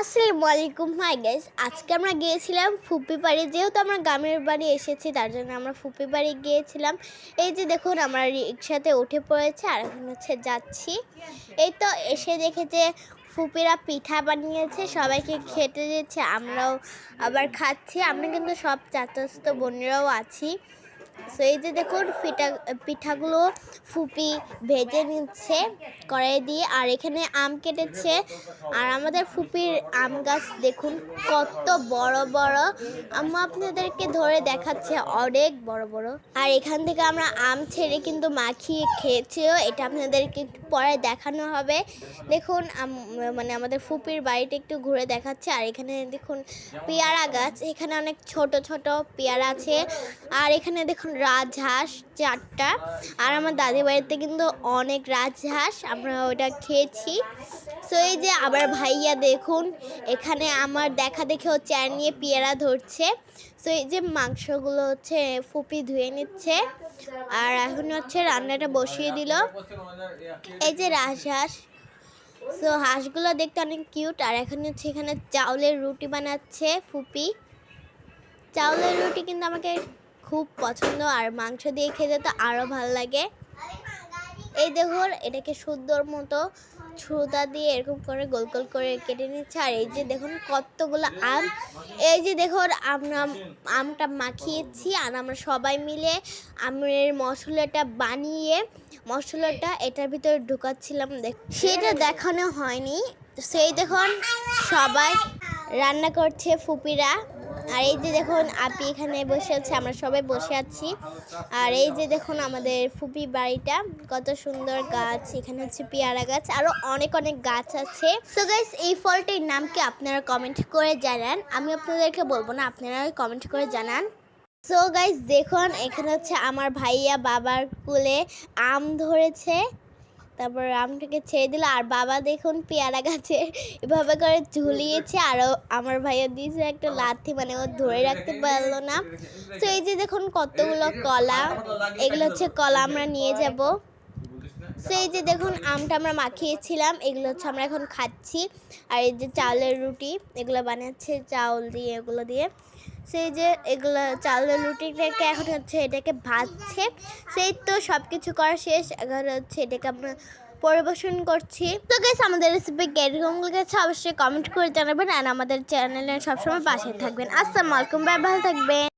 আসসালামু আলাইকুম hi guys আজকে আমরা গিয়েছিলাম ফুপি বাড়ি। যেহেতু আমরা গ্রামের বাড়ি এসেছি, তার জন্য আমরা ফুপি বাড়ি গিয়েছিলাম। এই যে দেখুন, আমরা রিক্সাতে উঠে পড়েছে, আর এখন হচ্ছে যাচ্ছি। এই তো এসে দেখে যে ফুপিরা পিঠা বানিয়েছে, সবাইকে খেতে দিচ্ছে, আমরাও আবার খাচ্ছি। আমরা কিন্তু সব চাচাস্ত বোনেরাও আছি। সো এই যে দেখুন পিঠা পিঠাগুলো ফুপি ভেজে নিচ্ছে কড়াই দিয়ে, আর এখানে আম কেটেছে। আর আমাদের ফুপির আম গাছ দেখুন, কত বড় বড়। আম্মা আপনাদেরকে ধরে দেখাচ্ছে, অনেক বড় বড়। আর এখান থেকে আমরা আম ছেড়ে কিন্তু মাখিয়ে খেয়েছিও, এটা আপনাদেরকে একটু পরে দেখানো হবে। দেখুন, আম- মানে আমাদের ফুপির বাড়িটা একটু ঘুরে দেখাচ্ছে, আর এখানে দেখুন, পেয়ারা গাছ। এখানে অনেক ছোট ছোট পেয়ারা আছে। আর এখানে দেখুন রাজহাঁস চারটা। আর আমার দাদি বাড়িতে কিন্তু অনেক রাজহাঁস, আমরা ওটা খেয়েছি। সো এই যে আবার ভাইয়া দেখুন, এখানে আমার দেখা দেখে ও চেয়ার নিয়ে পেয়ারা ধরছে। সো এই যে মাংসগুলো হচ্ছে ফুপি ধুয়ে নিচ্ছে। আর এখন হচ্ছে রান্নাটা বসিয়ে দিল। এই যে রাজহাঁস। সো হাঁসগুলো দেখতে অনেক কিউট আর এখন হচ্ছে এখানে চাউলের রুটি বানাচ্ছে ফুপি। চাউলের রুটি কিন্তু আমাকে খুব পছন্দ আর মাংস দিয়ে খেতে তো আরও ভালো লাগে। এই দেখুন, এটাকে সুন্দর মতো ছুতা দিয়ে এরকম করে গোল গোল করে কেটে নিচ্ছে। আর এই যে দেখুন, কতগুলো আম। এই যে দেখুন, আমরা আমটা মাখিয়েছি আর আমরা সবাই মিলে আমের মশলাটা বানিয়ে মশলাটা এটার ভিতরে ঢুকাচ্ছিলাম। দেখ সেটা দেখানো হয়নি। সেই দেখুন, সবাই রান্না করছে ফুপিরা। আর এই যে দেখুন, আপি এখানে বসে আছে, আমরা সবাই বসে আছি। আর এই যে দেখুন, আমাদের ফুপি বাড়িটা, কত সুন্দর গাছ, এখানে হচ্ছে পেয়ারা গাছ আরও অনেক অনেক গাছ আছে। সো গাইস এই ফলটির নাম কি আপনারা কমেন্ট করে জানান। আমি আপনাদেরকে বলব না, আপনারা কমেন্ট করে জানান। সো গাইস দেখুন, এখানে হচ্ছে আমার ভাইয়া বাবার কুলে আম ধরেছে। তারপর আমটাকে ছেড়ে দিল, আর বাবা দেখুন পেয়ারা গাছে এভাবে করে ঝুলিয়েছে, আর আমার ভাইয়া দিয়েছে একটা লাথি মানে ও ধরে রাখতে পারল না। তো এই যে দেখুন কতগুলো কলা, এগুলো হচ্ছে কলা আমরা নিয়ে যাব। তো এই যে দেখুন আমটা আমরা মাখিয়েছিলাম, এগুলো হচ্ছে আমরা এখন খাচ্ছি। আর এই যে চাউলের রুটি, এগুলো বানাচ্ছে চাউল দিয়ে, এগুলো দিয়ে। সেই যে এগুলো চাউলের রুটিটাকে এখন হচ্ছে এটাকে ভাজছে। সেই তো সব কিছু করা শেষ। এখন হচ্ছে এটাকে আমরা পরিবেশন করছি। তো গেছে আমাদের রেসিপি কেরকম গেছে অবশ্যই কমেন্ট করে জানাবেন। আর আমাদের চ্যানেলে সবসময় পাশে থাকবেন। আসসালামু আলাইকুম। বাই ভালো থাকবেন।